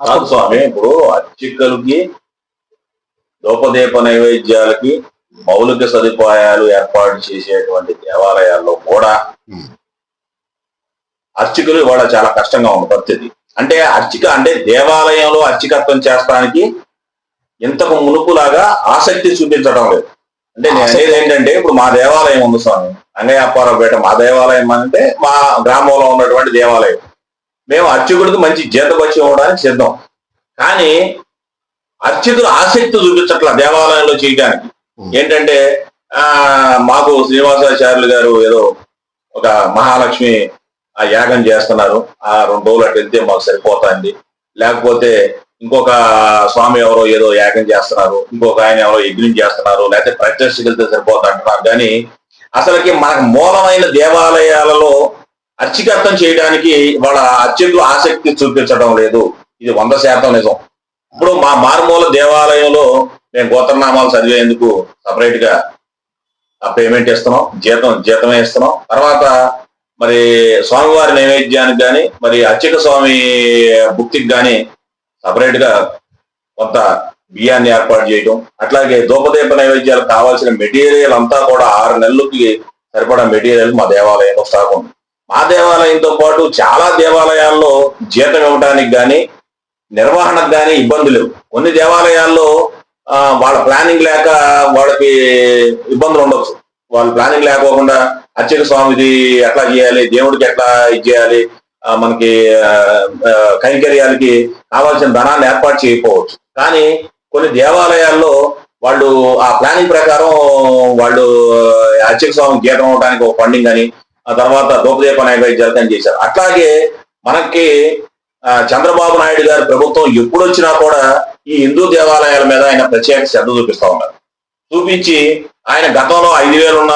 కాదు స్వామి ఇప్పుడు అర్చకులకి దోపదీప నైవేద్యాలకి మౌలిక సదుపాయాలు ఏర్పాటు చేసేటువంటి దేవాలయాల్లో కూడా. అర్చకులు ఇవాళ చాలా కష్టంగా ఉంది పరిస్థితి. అంటే అర్చక అంటే దేవాలయంలో అర్చకత్వం చేస్తానికి ఇంతకు మునుపులాగా ఆసక్తి చూపించడం లేదు. అంటే నేను అనేది ఏంటంటే ఇప్పుడు మా దేవాలయం ఉంది స్వామి అంగయ్యప్పారావుపేట మా దేవాలయం అంటే మా గ్రామంలో ఉన్నటువంటి దేవాలయం. మేము అర్చకుడికి మంచి జీతపచ్చి ఇవ్వడానికి సిద్ధం. కానీ అర్చకులు ఆసక్తి చూపించట్ల దేవాలయంలో చేయడానికి. ఏంటంటే ఆ మాకు శ్రీనివాసాచార్యులు గారు ఏదో ఒక మహాలక్ష్మి ఆ యాగం చేస్తున్నారు. ఆ రెండు రోజులు అటు వెళ్తే మాకు సరిపోతుంది. లేకపోతే ఇంకొక స్వామి ఎవరో ఏదో యాగం చేస్తున్నారు. ఇంకొక ఆయన ఎవరో యజ్ఞం చేస్తున్నారు. లేకపోతే ప్రత్యక్షకి వెళ్తే సరిపోతుంది అంటున్నారు కానీ అసలుకి మనకు మూలమైన దేవాలయాలలో అర్చికర్తం చేయడానికి వాళ్ళ అత్యంత ఆసక్తి చూపించడం లేదు. ఇది వంద శాతం నిజం. ఇప్పుడు మా మారుమూల దేవాలయంలో మేము గోత్రనామాలు చదివేందుకు సపరేట్గా ఆ పేమెంట్ ఇస్తున్నాం. జీతం జీతమే ఇస్తున్నాం తర్వాత మరి స్వామివారి నైవేద్యానికి కానీ మరి అర్చక స్వామి భుక్తికి కానీ సపరేట్గా కొంత బియ్యాన్ని ఏర్పాటు చేయడం అట్లాగే దూపదీప నైవేద్యాలకు కావాల్సిన మెటీరియల్ అంతా కూడా ఆరు నెలలకి సరిపడా మెటీరియల్ మా దేవాలయంలో స్టాక్ ఉంది. మా దేవాలయంతో పాటు చాలా దేవాలయాల్లో జీతం ఇవ్వడానికి కానీ నిర్వహణకు కానీ ఇబ్బందులు లేవు. కొన్ని దేవాలయాల్లో వాళ్ళ ప్లానింగ్ లేక వాళ్ళకి ఇబ్బందులు ఉండొచ్చు. వాళ్ళ ప్లానింగ్ లేకోకుండా అర్చక స్వామిది ఎట్లా చేయాలి దేవుడికి ఎట్లా ఇది చేయాలి మనకి కైంకర్యాలకి కావాల్సిన ధనాన్ని ఏర్పాటు చేయకపోవచ్చు. కానీ కొన్ని దేవాలయాల్లో వాళ్ళు ఆ ప్లానింగ్ ప్రకారం వాళ్ళు అర్చక స్వామి గీతం అవడానికి ఒక ఫండింగ్ అని ఆ తర్వాత దూపదీప గారి అని చేశారు. అట్లాగే మనకి ఆ, చంద్రబాబు నాయుడు గారి ప్రభుత్వం ఎప్పుడు వచ్చినా కూడా ఈ హిందూ దేవాలయాల మీద ఆయన ప్రత్యేక శ్రద్ధ చూపిస్తా ఉన్నారు. చూపించి ఆయన గతంలో ఐదు వేలు ఉన్న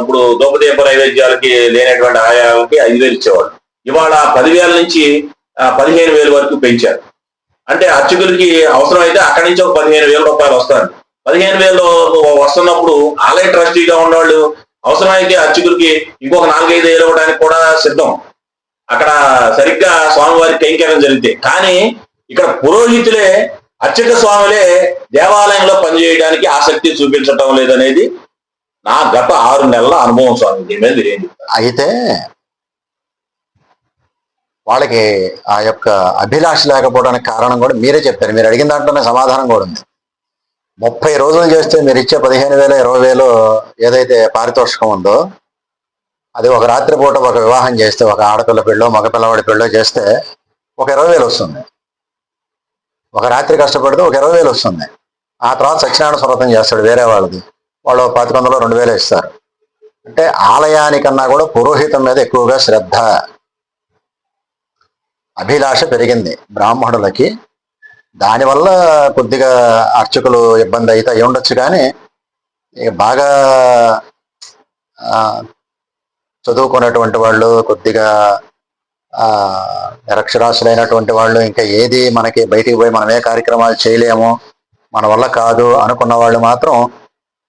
ఇప్పుడు దోపదీప నైవేద్యాలకి లేనటువంటి ఆయాలకి ఐదు వేలు ఇచ్చేవాళ్ళు. ఇవాళ పదివేల నుంచి పదిహేను వేలు వరకు పెంచారు. అంటే అర్చకులకి అవసరమైతే అక్కడి నుంచి ఒక పదిహేను వేల రూపాయలు వస్తారు. పదిహేను వేలు వస్తున్నప్పుడు ఆలయ ట్రస్టీగా ఉన్నవాళ్ళు అవసరమైతే అర్చకుడికి ఇంకొక నాలుగైదు వేలు ఇవ్వడానికి కూడా సిద్ధం. అక్కడ సరిగ్గా స్వామివారి కైంకర్యం జరిగితే కానీ ఇక్కడ పురోహితులే అర్చక స్వాములే దేవాలయంలో పనిచేయడానికి ఆసక్తి చూపించటం లేదనేది నా గత ఆరు నెలల అనుభవం స్వామి. దీని మీద ఏం అయితే వాళ్ళకి ఆ యొక్క అభిలాష లేకపోవడానికి కారణం కూడా మీరే చెప్పారు. మీరు అడిగిన దాంట్లోనే సమాధానం కూడా ఉంది. ముప్పై రోజులు చేస్తే మీరు ఇచ్చే పదిహేను వేల ఇరవై వేలు ఏదైతే పారితోషికం ఉందో అది ఒక రాత్రి పూట ఒక వివాహం చేస్తే ఒక ఆడపిల్ల పెళ్ళో మగ పిల్లవాడి పెళ్ళో చేస్తే ఒక ఇరవై వేలు వస్తుంది. ఒక రాత్రి కష్టపడితే ఒక ఇరవై వేలు వస్తుంది. ఆ తర్వాత సత్యనారాయణ స్వరతం చేస్తాడు వేరే వాళ్ళది. వాళ్ళు పాతిక వందలు రెండు వేలు ఇస్తారు. అంటే ఆలయానికన్నా కూడా పురోహితం మీద ఎక్కువగా శ్రద్ధ. అభిలాష పెరిగింది బ్రాహ్మణులకి. దానివల్ల కొద్దిగా అర్చకులు ఇబ్బంది అయితే అయి ఉండొచ్చు కానీ బాగా చదువుకున్నటువంటి వాళ్ళు కొద్దిగా నిరక్షరాశులైనటువంటి నిరక్షరాస్యులైనటువంటి వాళ్ళు ఇంకా ఏది మనకి బయటికి పోయి మనం ఏ కార్యక్రమాలు చేయలేము మన వల్ల కాదు అనుకున్న వాళ్ళు మాత్రం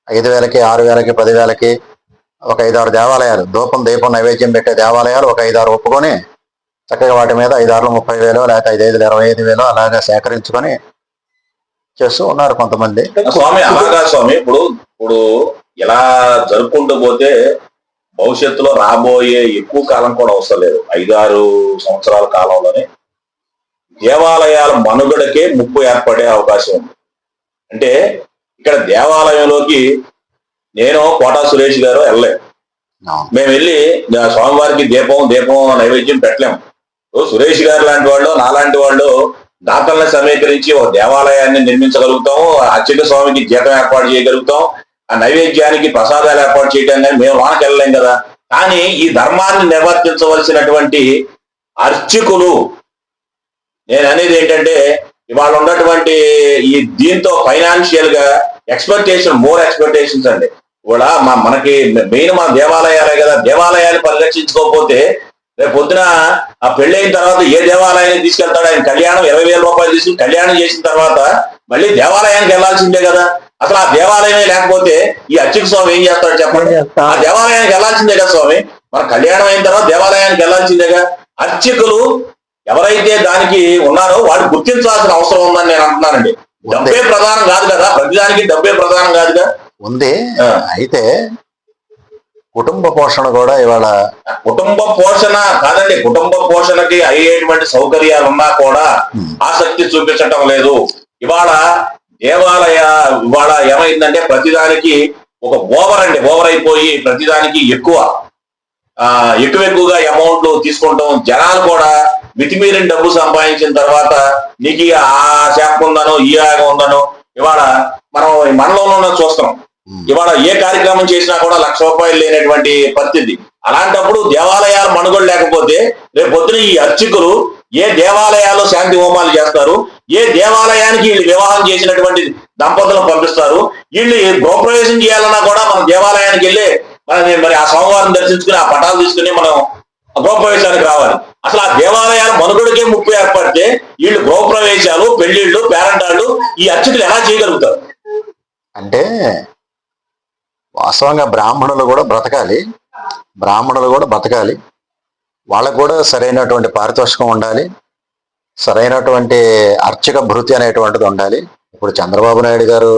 ఐదు వేలకి ఆరు వేలకి పదివేలకి ఒక ఐదారు దేవాలయాలు ధూపం దీపం నైవేద్యం పెట్టే దేవాలయాలు ఒక ఐదారు ఒప్పుకొని చక్కగా వాటి మీద ఐదారులు ముప్పై వేలు లేకపోతే ఐదైదు ఇరవై ఐదు వేలు అలాగా సేకరించుకొని చేస్తూ ఉన్నారు కొంతమంది. స్వామి అలాగా స్వామి ఇప్పుడు ఇప్పుడు ఇలా జరుపుకుంటూ పోతే భవిష్యత్తులో రాబోయే ఎక్కువ కాలం కూడా అవసరం లేదు. ఐదారు సంవత్సరాల కాలంలోనే దేవాలయాల మనుగడకే ముప్పు ఏర్పడే అవకాశం ఉంది. అంటే ఇక్కడ దేవాలయంలోకి నేను కోటా సురేష్ గారు వెళ్ళలేదు అవును. మేము వెళ్ళి స్వామివారికి దీపం దీపం నైవేద్యం పెట్టలేము సురేష్ గారు లాంటి వాళ్ళు నాలాంటి వాళ్ళు దాతలను సమీకరించి ఒక దేవాలయాన్ని నిర్మించగలుగుతాం అర్చక స్వామికి జీతం ఏర్పాటు చేయగలుగుతాం ఆ నైవేద్యానికి ప్రసాదాలు ఏర్పాటు చేయడం కానీ మేము వానకి వెళ్ళలేం కదా. కానీ ఈ ధర్మాన్ని నిర్వర్తించవలసినటువంటి అర్చకులు నేను అనేది ఏంటంటే ఇవాళ ఉన్నటువంటి ఈ దీంతో ఫైనాన్షియల్గా ఎక్స్పెక్టేషన్ మోర్ ఎక్స్పెక్టేషన్స్ అండి. కూడా మా మనకి మెయిన్ మన దేవాలయాలే కదా దేవాలయాలు పరిరక్షించుకోకపోతే రేపు పొద్దున ఆ పెళ్ళైన తర్వాత ఏ దేవాలయానికి తీసుకెళ్తాడు ఆయన కళ్యాణం ఇరవై వేల రూపాయలు తీసుకుని కళ్యాణం చేసిన తర్వాత మళ్ళీ దేవాలయానికి వెళ్ళాల్సిందే కదా. అసలు ఆ దేవాలయమే లేకపోతే ఈ అర్చక స్వామి ఏం చేస్తాడు చెప్పండి? ఆ దేవాలయానికి వెళ్ళాల్సిందే కదా స్వామి? మన కళ్యాణం అయిన తర్వాత దేవాలయానికి వెళ్ళాల్సిందేగా అర్చకులు ఎవరైతే దానికి ఉన్నారో వాళ్ళు గుర్తించాల్సిన అవసరం ఉందని నేను అంటున్నానండి. డబ్బే ప్రధానం కాదు కదా. ప్రతిదానికి డబ్బే ప్రధానం కాదుగా. ఉంది. అయితే కుటుంబ పోషణ కూడా ఇవాళ కుటుంబ పోషణ కాదండి కుటుంబ పోషణకి అయ్యేటువంటి సౌకర్యాలు ఉన్నా కూడా ఆసక్తి చూపించటం లేదు. ఇవాళ దేవాలయ ఇవాళ ఏమైందంటే ప్రతిదానికి ఒక ఓవర్ అండి ఓవర్ అయిపోయి ప్రతిదానికి ఎక్కువ. ఆ ఎక్కువ ఎక్కువగా అమౌంట్ తీసుకుంటాం. జనాలు కూడా మితిమీరిన డబ్బు సంపాదించిన తర్వాత నీకు ఆ శాఖ ఉందనో ఈ ఆగ ఉందనో ఇవాళ మనం ఈ మనలోనే చూస్తాం ఇవాళ ఏ కార్యక్రమం చేసినా కూడా లక్ష రూపాయలు లేనటువంటి పరిస్థితి. అలాంటప్పుడు దేవాలయాలు మనుగోలు లేకపోతే రేపు పొద్దున ఈ అర్చకులు ఏ దేవాలయాల్లో శాంతి హోమాలు చేస్తారు? ఏ దేవాలయానికి వీళ్ళు వివాహం చేసినటువంటి దంపతులను పంపిస్తారు? వీళ్ళు గృహప్రవేశం చేయాలన్నా కూడా మనం దేవాలయానికి వెళ్ళి మన మరి ఆ సోమవారం దర్శించుకుని ఆ పటాలు తీసుకుని మనం గృహప్రవేశానికి రావాలి. అసలు ఆ దేవాలయాల మనుగడకే ముప్పు ఏర్పడితే వీళ్ళు గృహప్రవేశాలు పెళ్ళిళ్ళు పేరంటాళ్ళు ఈ అర్చకులు ఎలా చేయగలుగుతారు? అంటే వాస్తవంగా బ్రాహ్మణులు కూడా బ్రతకాలి. బ్రాహ్మణులు కూడా బ్రతకాలి వాళ్ళకు కూడా సరైనటువంటి పారితోషికం ఉండాలి. సరైనటువంటి అర్చక భృతి అనేటువంటిది ఉండాలి. ఇప్పుడు చంద్రబాబు నాయుడు గారు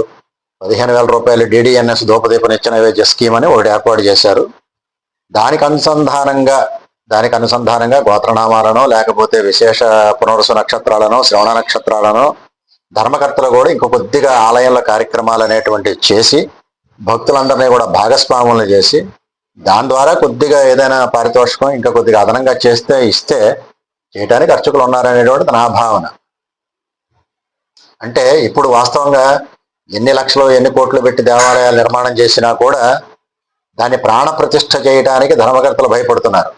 పదిహేను వేల రూపాయలు డిడిఎన్ఎస్ దూపదీపం నిత్య నైవేద్య స్కీమ్ అని ఒకటి ఏర్పాటు చేశారు. దానికి అనుసంధానంగా దానికి అనుసంధానంగా గోత్రనామాలను లేకపోతే విశేష పునరుసు నక్షత్రాలను శ్రవణ నక్షత్రాలను ధర్మకర్తలు కూడా ఇంకొద్దిగా కొద్దిగా ఆలయంలో కార్యక్రమాలు అనేటువంటివి చేసి భక్తులందరినీ కూడా భాగస్వాములను చేసి దాని ద్వారా కొద్దిగా ఏదైనా పారితోషికం ఇంకా కొద్దిగా అదనంగా చేస్తే ఇస్తే చేయడానికి అర్చకులు ఉన్నారనేటువంటిది నా భావన. అంటే ఇప్పుడు వాస్తవంగా ఎన్ని లక్షలు ఎన్ని కోట్లు పెట్టి దేవాలయాలు నిర్మాణం చేసినా కూడా దాన్ని ప్రాణ ప్రతిష్ఠ చేయడానికి ధర్మకర్తలు భయపడుతున్నారు.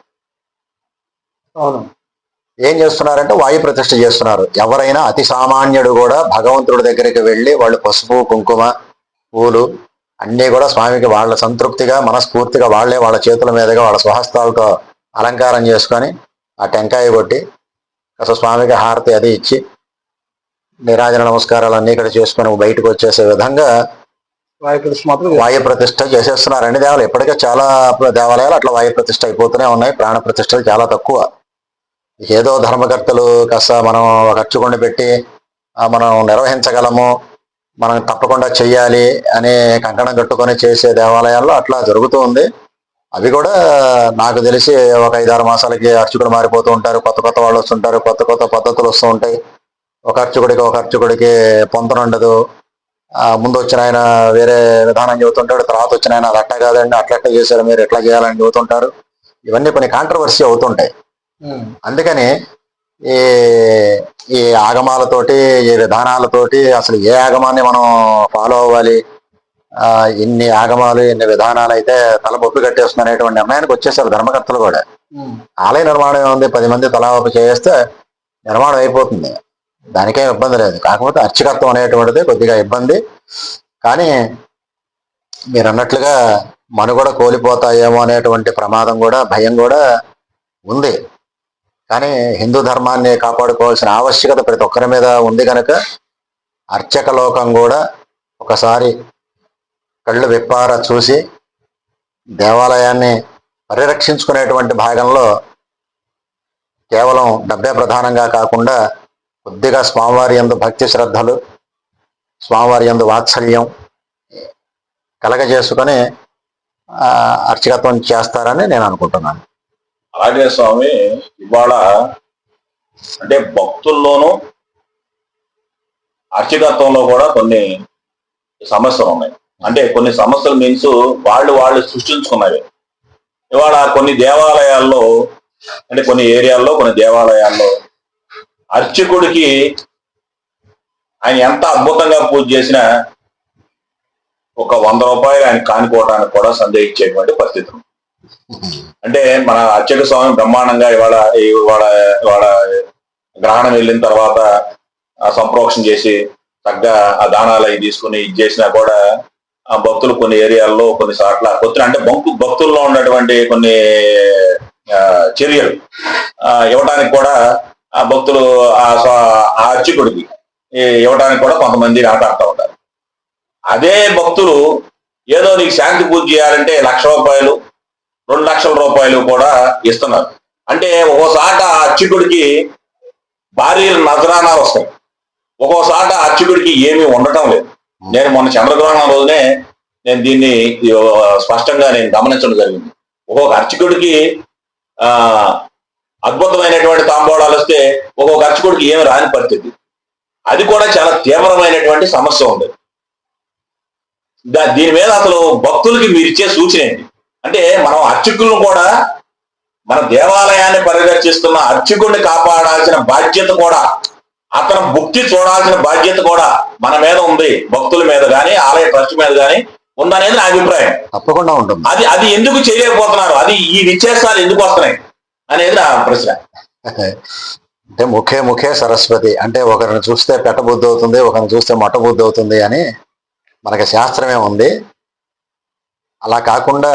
అవును. ఏం చేస్తున్నారంటే వాయు ప్రతిష్ఠ చేస్తున్నారు. ఎవరైనా అతి సామాన్యుడు కూడా భగవంతుడి దగ్గరికి వెళ్ళి వాళ్ళు పసుపు కుంకుమ పూలు అన్నీ కూడా స్వామికి వాళ్ళ సంతృప్తిగా మనస్ఫూర్తిగా వాళ్ళే వాళ్ళ చేతుల మీదుగా వాళ్ళ స్వహస్తాలతో అలంకారం చేసుకొని ఆ టెంకాయ కొట్టి అసలు స్వామికి హారతి అది ఇచ్చి నిరాజన నమస్కారాలు అన్నీ ఇక్కడ చేసుకొని బయటకు వచ్చేసే విధంగా వాయుకృష్ణ మాత్రం వాయు ప్రతిష్ఠ చేసేస్తున్నారు అన్ని దేవాలయాలు ఇప్పటికే చాలా దేవాలయాలు అట్లా వాయు ప్రతిష్ఠ అయిపోతూనే ఉన్నాయి. ప్రాణ ప్రతిష్టలు చాలా తక్కువ. ఏదో ధర్మకర్తలు కాస్త మనం ఖర్చు కొండ పెట్టి మనం నిర్వహించగలము. మనం తప్పకుండా చెయ్యాలి అనే కంకణం కట్టుకొని చేసే దేవాలయాల్లో అట్లా జరుగుతూ ఉంది. అవి కూడా నాకు తెలిసి ఒక ఐదారు మాసాలకి అర్చకుడు మారిపోతూ ఉంటారు. కొత్త కొత్త వాళ్ళు వస్తుంటారు. కొత్త కొత్త పద్ధతులు వస్తూ ఉంటాయి. ఒక అర్చకుడికి ఒక అర్చకుడికి పొంతన ఉండదు. ఆ, ముందు వచ్చిన ఆయన వేరే విధానం చెబుతుంటాడు. తర్వాత వచ్చిన ఆయన అది అట్లా కాదండి అట్లా అట్లా చేశారు మీరు ఎట్లా చేయాలని చెబుతుంటారు. ఇవన్నీ కొన్ని కాంట్రవర్సీ అవుతుంటాయి. అందుకని ఈ ఈ ఆగమాలతోటి ఈ విధానాలతోటి అసలు ఏ ఆగమాన్ని మనం ఫాలో అవ్వాలి? ఇన్ని ఆగమాలు ఇన్ని విధానాలు అయితే తల బొప్పి కట్టేస్తుంది అనేటువంటి నిర్ణయానికి వచ్చేసారు ధర్మకర్తలు కూడా. ఆలయ నిర్మాణం ఏముంది? పది మంది తలా ఒక చేస్తే నిర్మాణం అయిపోతుంది. దానికేం ఇబ్బంది లేదు. కాకపోతే అర్చకత్వం అనేటువంటిది కొద్దిగా ఇబ్బంది. కానీ మీరు అన్నట్లుగా మనుగడ కోల్పోతాయేమో అనేటువంటి ప్రమాదం కూడా భయం కూడా ఉంది. కానీ హిందూ ధర్మాన్ని కాపాడుకోవాల్సిన ఆవశ్యకత ప్రతి ఒక్కరి మీద ఉంది కనుక అర్చక లోకం కూడా ఒకసారి కళ్ళు విప్పార చూసి దేవాలయాన్ని పరిరక్షించుకునేటువంటి భాగంలో కేవలం డబ్బే ప్రధానంగా కాకుండా కొద్దిగా స్వామివారి యందు భక్తి శ్రద్ధలు స్వామివారి యందు వాత్సల్యం కలగజేసుకొని అర్చకత్వం చేస్తారని నేను అనుకుంటున్నాను. అలాగే స్వామి ఇవాళ అంటే భక్తుల్లోనూ అర్చకత్వంలో కూడా కొన్ని సమస్యలు ఉన్నాయి అంటే కొన్ని సమస్యలు మీన్స్ వాళ్ళు వాళ్ళు సృష్టించుకున్నవి. ఇవాళ కొన్ని దేవాలయాల్లో అంటే కొన్ని ఏరియాల్లో కొన్ని దేవాలయాల్లో అర్చకుడికి ఆయన ఎంత అద్భుతంగా పూజ చేసినా ఒక వంద రూపాయలు ఆయన కానుకోవడానికి కూడా సందేహించేటువంటి పరిస్థితులు. అంటే మన అర్చక స్వామి బ్రహ్మాండంగా ఇవాళ ఇవాళ ఇవాళ గ్రహణం వెళ్ళిన తర్వాత సంప్రోక్షణ చేసి తగ్గ ఆ దానాలు అవి తీసుకుని ఇది చేసినా కూడా ఆ భక్తులు కొన్ని ఏరియాల్లో కొన్ని చోట్ల భక్తులు అంటే భక్తు భక్తుల్లో ఉన్నటువంటి కొన్ని ఆ, చర్యలు ఆ, ఇవ్వడానికి కూడా ఆ భక్తులు ఆ ఆ అర్చకుడికి ఈ ఇవ్వడానికి కూడా కొంతమంది ఆటాడుతూ ఉంటారు. అదే భక్తులు ఏదో నీకు శాంతి పూజ చేయాలంటే లక్ష రూపాయలు రెండు లక్షల రూపాయలు కూడా ఇస్తున్నారు. అంటే ఒక్కోసాట ఆ అర్చకుడికి భారీ నజరానాలు వస్తాయి. ఒక్కోసాట అర్చకుడికి ఏమీ ఉండటం లేదు. నేను మొన్న చంద్రగ్రహణం రోజునే నేను దీన్ని స్పష్టంగా నేను గమనించడం జరిగింది. ఒక్కొక్క అర్చకుడికి ఆ అద్భుతమైనటువంటి తాంబోళాలు వస్తే ఒక్కొక్క అర్చకుడికి ఏమి రాని పరిస్థితి. అది కూడా చాలా తీవ్రమైనటువంటి సమస్య ఉంది దా- దీని మీద అసలు భక్తులకి మీరు ఇచ్చే సూచన ఏంటి? అంటే మనం అర్చకులను కూడా మన దేవాలయాన్ని పరిరక్షిస్తున్న అర్చకుడిని కాపాడాల్సిన బాధ్యత కూడా అతను భక్తి చూడాల్సిన బాధ్యత కూడా మన మీద ఉంది భక్తుల మీద గాని ఆలయ ట్రస్ట్ మీద గాని ఉందనేది నా అభిప్రాయం. తప్పకుండా ఉంటుంది. అది అది ఎందుకు చేయలేకపోతున్నారు? అది ఈ వ్యత్యాసాలు ఎందుకు వస్తున్నాయి? అనేది నా ప్రశ్న. అంటే ముఖే ముఖే సరస్వతి. అంటే ఒకరిని చూస్తే పెట్టబుద్ధి అవుతుంది ఒకరిని చూస్తే మొట్టబుద్ధి అవుతుంది అని మనకి శాస్త్రమే ఉంది. అలా కాకుండా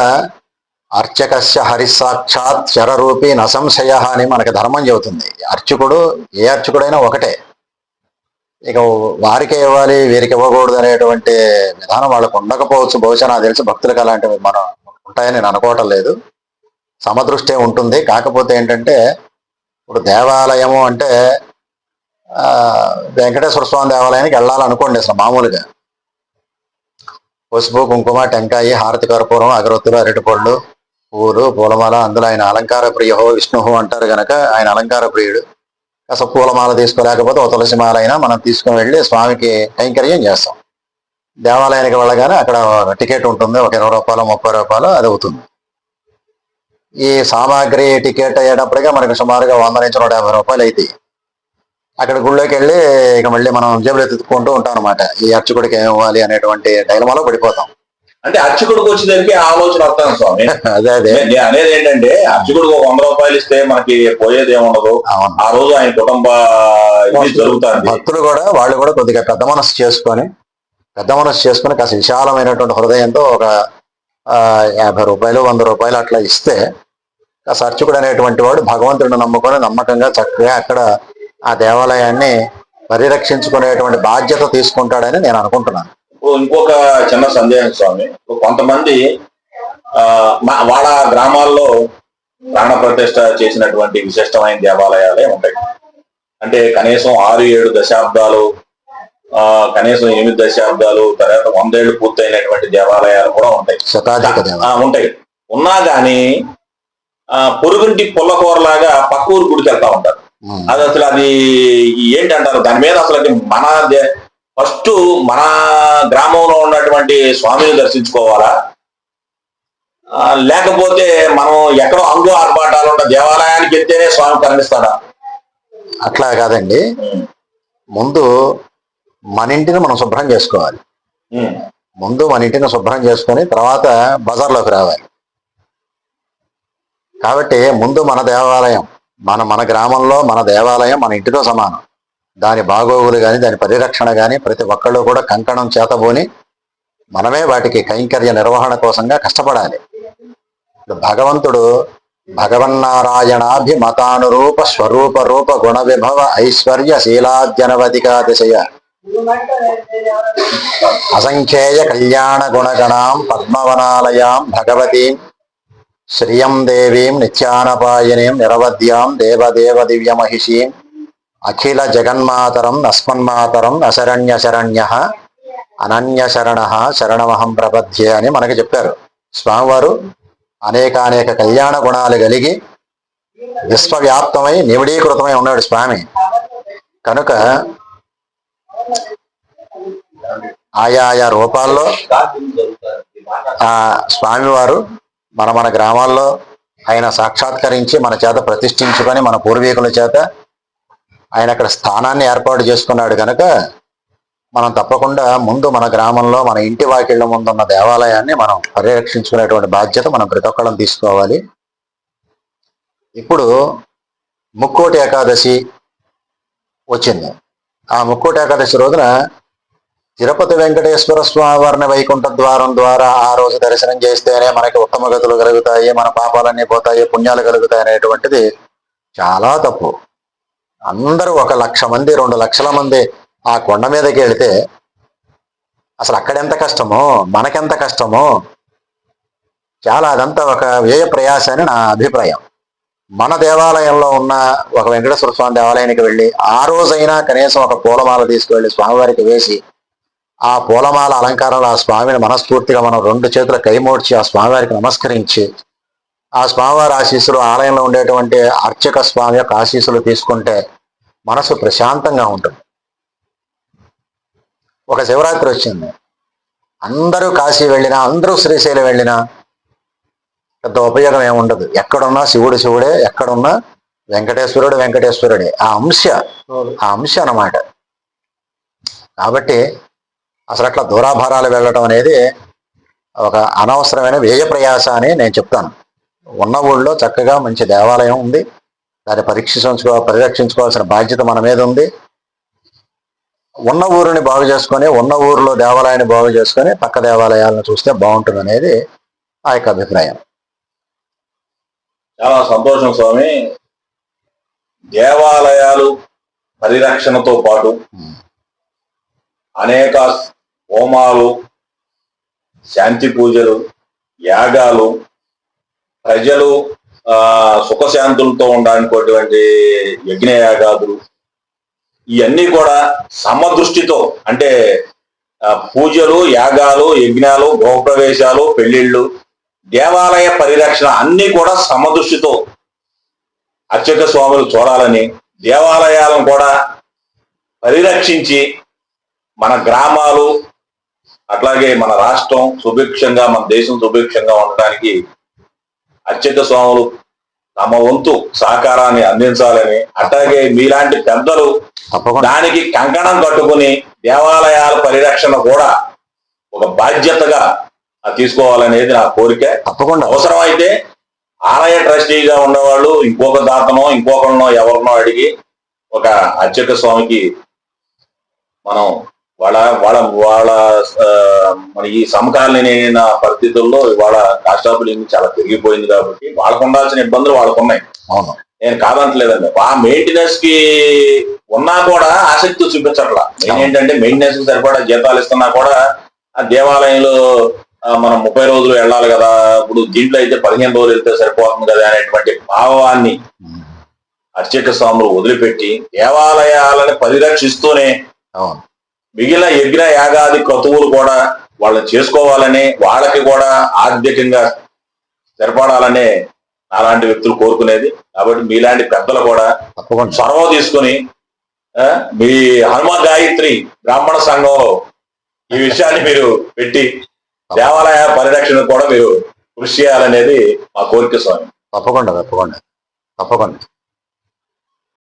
అర్చకస్య హరిసాక్షాత్ చరరూపి నసంశయ అని మనకి ధర్మం చెబుతుంది. అర్చకుడు ఏ అర్చకుడైనా ఒకటే. ఇక వారికే ఇవ్వాలి వీరికి ఇవ్వకూడదు అనేటువంటి విధానం వాళ్ళకు ఉండకపోవచ్చు. బహుశా నాకు తెలిసి భక్తులకు అలాంటివి మనం ఉంటాయని నేను అనుకోవటం లేదు. సమదృష్టి ఉంటుంది. కాకపోతే ఏంటంటే ఇప్పుడు దేవాలయము అంటే వెంకటేశ్వర స్వామి దేవాలయానికి వెళ్ళాలనుకోండి అసలు మామూలుగా. పసుపు కుంకుమ టెంకాయ హారతి కర్పూరం అగరొత్తులు అరటిపళ్ళు పూలు పూలమాల అందులో ఆయన అలంకార ప్రియహో విష్ణుహో అంటారు గనక ఆయన అలంకార ప్రియుడు కాస్త పూలమాల తీసుకోలేకపోతే ఓ తులసి మాల అయినా మనం తీసుకుని వెళ్ళి స్వామికి కైంకర్యం చేస్తాం. దేవాలయానికి వెళ్ళగానే అక్కడ టికెట్ ఉంటుంది. ఒక ఇరవై రూపాయలు ముప్పై రూపాయలు అది అవుతుంది. ఈ సామాగ్రి టికెట్ అయ్యేటప్పటికే మనకు సుమారుగా వంద నుంచి నూట యాభై రూపాయలు అవుతాయి అక్కడ గుళ్ళోకి వెళ్ళి ఇక మళ్ళీ మనం జేబులు ఎత్తుకుంటూ ఉంటాం అనమాట ఈ అర్చకుడికి ఏమి ఇవ్వాలి అనేటువంటి డైలమాలో పడిపోతాం. అంటే అర్చకుడికి వచ్చేసరికి ఆలోచన వస్తాను స్వామి. అదే అదే. నేను అనేది ఏంటంటే అర్చకుడికి వంద రూపాయలు ఇస్తే మనకి పోయేది ఏముండదు. ఆ రోజు ఆయన కుటుంబ జరుగుతుంది. భక్తులు కూడా వాళ్ళు కూడా కొద్దిగా పెద్ద మనసు చేసుకొని పెద్ద మనసు చేసుకొని కాస్త విశాలమైనటువంటి హృదయంతో ఒక ఆ, యాభై రూపాయలు వంద రూపాయలు అట్లా ఇస్తే కాస్త అర్చకుడు అనేటువంటి వాడు భగవంతుడిని నమ్ముకొని నమ్మకంగా చక్కగా అక్కడ ఆ దేవాలయాన్ని పరిరక్షించుకునేటువంటి బాధ్యత తీసుకుంటాడని నేను అనుకుంటున్నాను. ఇంకొక చిన్న సందేహం స్వామి. కొంతమంది వాళ్ళ గ్రామాల్లో ప్రాణ ప్రతిష్ట చేసినటువంటి విశిష్టమైన దేవాలయాలే ఉంటాయి. అంటే కనీసం ఆరు ఏడు దశాబ్దాలు ఆ కనీసం ఎనిమిది దశాబ్దాలు తర్వాత వందేళ్ళు పూర్తయినటువంటి దేవాలయాలు కూడా ఉంటాయి. ఉంటాయి. ఉన్నా గాని ఆ పొరుగుంటి పుల్లకూరలాగా పక్క ఊరు గుడికి వెళ్తా ఉంటారు. అది అసలు అది ఏంటంటారు? దాని మీద అసలు అది మన ఫస్ట్ మన గ్రామంలో ఉన్నటువంటి స్వామిని దర్శించుకోవాలా? లేకపోతే మనం ఎక్కడో అంగు ఆర్భాటాలు ఉన్న దేవాలయానికి వెళ్తేనే స్వామి కనిపిస్తాడా అట్లా కాదండి. ముందు మన ఇంటిని మనం శుభ్రం చేసుకోవాలి. ముందు మన ఇంటిని శుభ్రం చేసుకొని తర్వాత బజార్లోకి రావాలి. కాబట్టి ముందు మన దేవాలయం మన మన గ్రామంలో మన దేవాలయం మన ఇంటితో సమానం. దాని బాగోగులు కానీ దాని పరిరక్షణ కానీ ప్రతి ఒక్కళ్ళు కూడా కంకణం చేతబోని మనమే వాటికి కైంకర్య నిర్వహణ కోసంగా కష్టపడాలి. భగవంతుడు భగవన్నారాయణాభిమతానురూప స్వరూప రూప గుణ విభవ ఐశ్వర్య శీలాద్యనవధికాతిశయ అసంఖ్యేయ కళ్యాణ గుణగణాం పద్మవనాలయాం భగవతీం శ్రియం దేవీం నిత్యానపాయనీం నిరవధ్యాం దేవదేవ దివ్యమహిషీం. అఖిల జగన్మాతరం అస్మన్మాతరం అశరణ్య శరణ్య అనన్య శరణ శరణమహం ప్రపద్యే అని మనకి చెప్పారు. స్వామివారు అనేకానేక కళ్యాణ గుణాలు కలిగి విశ్వవ్యాప్తమై నివిడీకృతమై ఉన్నాడు స్వామి. కనుక ఆయా ఆయా రూపాల్లో ఆ స్వామివారు మన మన గ్రామాల్లో ఆయన సాక్షాత్కరించి మన చేత ప్రతిష్ఠించుకొని మన పూర్వీకుల చేత ఆయన అక్కడ స్థానాన్ని ఏర్పాటు చేసుకున్నాడు కనుక మనం తప్పకుండా ముందు మన గ్రామంలో మన ఇంటి వాకిళ్ళ ముందున్న దేవాలయాన్ని మనం పరిరక్షించుకునేటువంటి బాధ్యత మనం ప్రతి ఒక్కళ్ళం తీసుకోవాలి. ఇప్పుడు ముక్కోటి ఏకాదశి వచ్చింది. ఆ ముక్కోటి ఏకాదశి రోజున తిరుపతి వెంకటేశ్వర స్వామి వారిని వైకుంఠ ద్వారం ద్వారా ఆ రోజు దర్శనం చేస్తేనే మనకి ఉత్తమ గతులు కలుగుతాయి మన పాపాలన్నీ పోతాయి పుణ్యాలు కలుగుతాయి అనేటువంటిది చాలా తప్పు. అందరూ ఒక లక్ష మంది రెండు లక్షల మంది ఆ కొండ మీదకి వెళితే అసలు అక్కడెంత కష్టమో మనకెంత కష్టమో చాలా అదంతా ఒక వ్యయ ప్రయాస అని నా అభిప్రాయం. మన దేవాలయంలో ఉన్న ఒక వెంకటేశ్వర స్వామి దేవాలయానికి వెళ్ళి ఆ రోజైనా కనీసం ఒక పూలమాల తీసుకువెళ్ళి స్వామివారికి వేసి ఆ పూలమాల అలంకారంలో ఆ స్వామిని మనస్ఫూర్తిగా మనం రెండు చేతుల కైమోడ్చి ఆ స్వామివారికి నమస్కరించి ఆ స్వామివారి ఆశీస్సులు ఆలయంలో ఉండేటువంటి అర్చక స్వామి యొక్క ఆశీస్సులు తీసుకుంటే మనసు ప్రశాంతంగా ఉంటుంది. ఒక శివరాత్రి వచ్చింది. అందరూ కాశీ వెళ్ళినా అందరూ శ్రీశైలం వెళ్ళినా పెద్ద ఉపయోగం ఏముండదు ఎక్కడున్నా శివుడు శివుడే ఎక్కడున్నా వెంకటేశ్వరుడు వెంకటేశ్వరుడే. ఆ అంశ ఆ అంశ అన్నమాట. కాబట్టి అసలు అట్లా దూరాభారాలు వెళ్ళడం అనేది ఒక అనవసరమైన వ్యయ ప్రయాస అని నేను చెప్తాను. ఉన్న ఊళ్ళో చక్కగా మంచి దేవాలయం ఉంది. దాన్ని పరీక్షించుకో పరిరక్షించుకోవాల్సిన బాధ్యత మన మీద ఉంది. ఉన్న ఊరిని బాగు చేసుకొని ఉన్న ఊరిలో దేవాలయాన్ని బాగు చేసుకొని పక్క దేవాలయాలను చూస్తే బాగుంటుంది అనేది ఆ యొక్క అభిప్రాయం. చాలా సంతోషం స్వామి. దేవాలయాలు పరిరక్షణతో పాటు అనేక హోమాలు శాంతి పూజలు యాగాలు ప్రజలు సుఖశాంతులతో ఉండడానికి యజ్ఞ యాగాదులు ఇవన్నీ కూడా సమదృష్టితో అంటే పూజలు యాగాలు యజ్ఞాలు గృహప్రవేశాలు పెళ్ళిళ్ళు దేవాలయ పరిరక్షణ అన్ని కూడా సమదృష్టితో అర్చక స్వాములు చూడాలని దేవాలయాలను కూడా పరిరక్షించి మన గ్రామాలు అట్లాగే మన రాష్ట్రం సుభిక్షంగా మన దేశం సుభిక్షంగా ఉండడానికి అర్చక స్వాములు తమ వంతు సహకారాన్ని అందించాలని అట్లాగే మీలాంటి పెద్దలు దానికి కంకణం కట్టుకుని దేవాలయాల పరిరక్షణ కూడా ఒక బాధ్యతగా తీసుకోవాలనేది నా కోరిక. తప్పకుండా. అవసరమైతే ఆలయ ట్రస్టీగా ఉండేవాళ్ళు ఇంకొక దాతనో ఇంకొకరినో ఎవరినో అడిగి ఒక అర్చక స్వామికి మనం వాళ్ళ వాళ్ళ వాళ్ళ మన ఈ సమకాలీన పరిస్థితుల్లో ఇవాళ కాస్ట్ ఆఫ్ లివింగ్ చాలా పెరిగిపోయింది కాబట్టి వాళ్ళకు ఉండాల్సిన ఇబ్బందులు వాళ్ళకు ఉన్నాయి అవును. నేను కాదంటలేదండి. ఆ మెయింటెనెన్స్కి ఉన్నా కూడా ఆసక్తి చూపించట్లా. ఏంటంటే మెయింటెనెన్స్కి సరిపడా జీతాలు ఇస్తున్నా కూడా ఆ దేవాలయంలో మనం ముప్పై రోజులు వెళ్ళాలి కదా. ఇప్పుడు దీంట్లో అయితే పదిహేను రోజులు వెళ్తే సరిపోతుంది కదా అనేటువంటి భావాన్ని అర్చక స్వాములు వదిలిపెట్టి దేవాలయాలను పరిరక్షిస్తూనే మిగిలిన యజ్ఞ యాగాది క్రతువులు కూడా వాళ్ళని చేసుకోవాలని వాళ్ళకి కూడా ఆర్థికంగా స్థిరపడాలనే అలాంటి వ్యక్తులు కోరుకునేది. కాబట్టి మీలాంటి పెద్దలు కూడా తప్పకుండా. చొరవ తీసుకుని మీ హనుమ గాయత్రి బ్రాహ్మణ సంఘంలో ఈ విషయాన్ని మీరు పెట్టి దేవాలయ పరిరక్షణ కూడా మీరు కృషి చేయాలనేది మా కోరిక స్వామి. తప్పకుండా తప్పకుండా. తప్పకుండా.